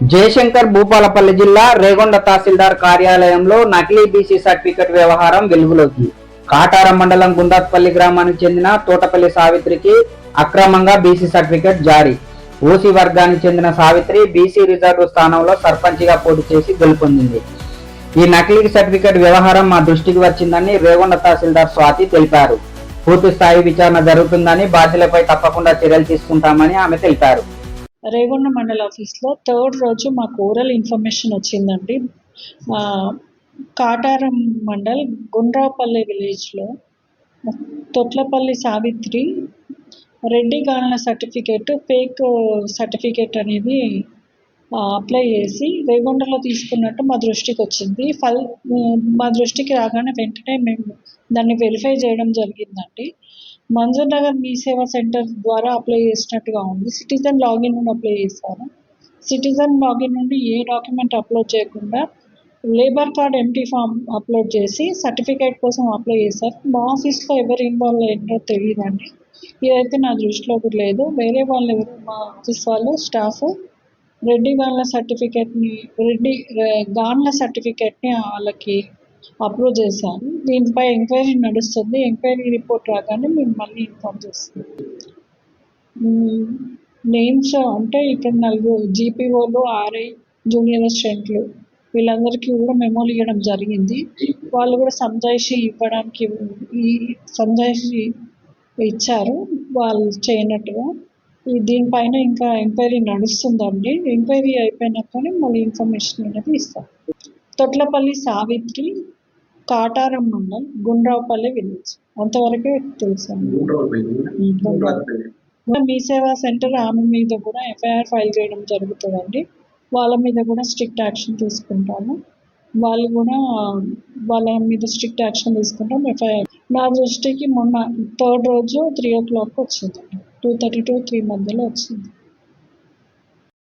జయశంకర్ భూపాలపల్లి జిల్లా రేగొండ తహసీల్దార్ కార్యాలయంలో నకిలీ బీసీ సర్టిఫికెట్ వ్యవహారం వెలుగులోకి. కాటారం మండలం గుండాత్పల్లి గ్రామానికి చెందిన తోటపల్లి సావిత్రికి అక్రమంగా బీసీ సర్టిఫికెట్ జారీ. ఓసీ వర్గానికి చెందిన సావిత్రి బీసీ రిజర్వ్ స్థానంలో సర్పంచ్గా పోటీ చేసి గెలుపొందింది. ఈ నకిలీ సర్టిఫికెట్ వ్యవహారం మా దృష్టికి వచ్చిందని రేగొండ తహసీల్దార్ స్వాతి తెలిపారు. పూర్తి స్థాయి విచారణ జరుగుతుందని బాధ్యులపై తప్పకుండా చర్యలు తీసుకుంటామని ఆమె తెలిపారు. రేగొండ మండల ఆఫీస్లో థర్డ్ రోజు మాకు ఓరల్ ఇన్ఫర్మేషన్ వచ్చిందండి. కాటారం మండల్ గుండ్రాపల్లి విలేజ్లో తొట్లపల్లి సావిత్రి రెడ్డి గాలిన సర్టిఫికేట్ ఫేక్ సర్టిఫికేట్ అనేది అప్లై చేసి రేగొండలో తీసుకున్నట్టు మా దృష్టికి వచ్చింది. ఫల్ మా దృష్టికి రాగానే వెంటనే మేము దాన్ని వెరిఫై చేయడం జరిగిందండి. మంజూర్ నగర్ మీ సేవా సెంటర్ ద్వారా అప్లై చేసినట్టుగా ఉంది. సిటిజన్ లాగిన్ నుండి అప్లై చేస్తారు సిటిజన్ లాగిన్ నుండి ఏ డాక్యుమెంట్ అప్లోడ్ చేయకుండా labour card empty form upload చేసి సర్టిఫికేట్ కోసం అప్లై చేశారు. మా ఆఫీస్లో ఎవరు ఇన్వాల్వ్ అయ్యారో తెలియదండి. ఇదైతే నా దృష్టిలో లేదు. వేరే వాళ్ళు ఎవరు? మా ఆఫీస్ వాళ్ళు స్టాఫ్. రెడ్డి వాళ్ళ సర్టిఫికేట్ని రెడ్డి గాన్ల సర్టిఫికేట్ని వాళ్ళకి అప్రూవ్ చేశాను. దీనిపై ఎంక్వైరీ నడుస్తుంది. ఎంక్వైరీ రిపోర్ట్ రాగానే మేము మళ్ళీ ఇన్ఫామ్ చేస్తాం. నేమ్స్ అంటే ఇక్కడ నలుగురు జీపీఓలు ఆర్ఐ జూనియర్ అసిస్టెంట్లు వీళ్ళందరికీ కూడా మెమోలు ఇవ్వడం జరిగింది. వాళ్ళు కూడా సంజాయిషి ఇవ్వడానికి ఈ సంజాయిషి ఇచ్చారు వాళ్ళు చేయనట్టుగా. దీనిపైన ఇంకా ఎంక్వైరీ నడుస్తుందండి. ఎంక్వైరీ అయిపోయినాకనే మళ్ళీ ఇన్ఫర్మేషన్ అనేది ఇస్తాం. తొట్లపల్లి సావిత్రి కాటారం మండల్ గుండ్రావుపల్లి విలేజ్. అంతవరకే తెలుసు మీ సేవా సెంటర్ ఆమె మీద కూడా ఎఫ్ఐఆర్ ఫైల్ చేయడం జరుగుతుందండి. వాళ్ళ మీద కూడా స్ట్రిక్ట్ యాక్షన్ తీసుకుంటాము. వాళ్ళు కూడా వాళ్ళ మీద స్ట్రిక్ట్ యాక్షన్ తీసుకుంటాం ఎఫ్ఐఆర్. నా దృష్టికి మొన్న థర్డ్ రోజు త్రీ ఓ క్లాక్ వచ్చిందండి. టూ థర్టీ టు త్రీ మధ్యలో వచ్చింది.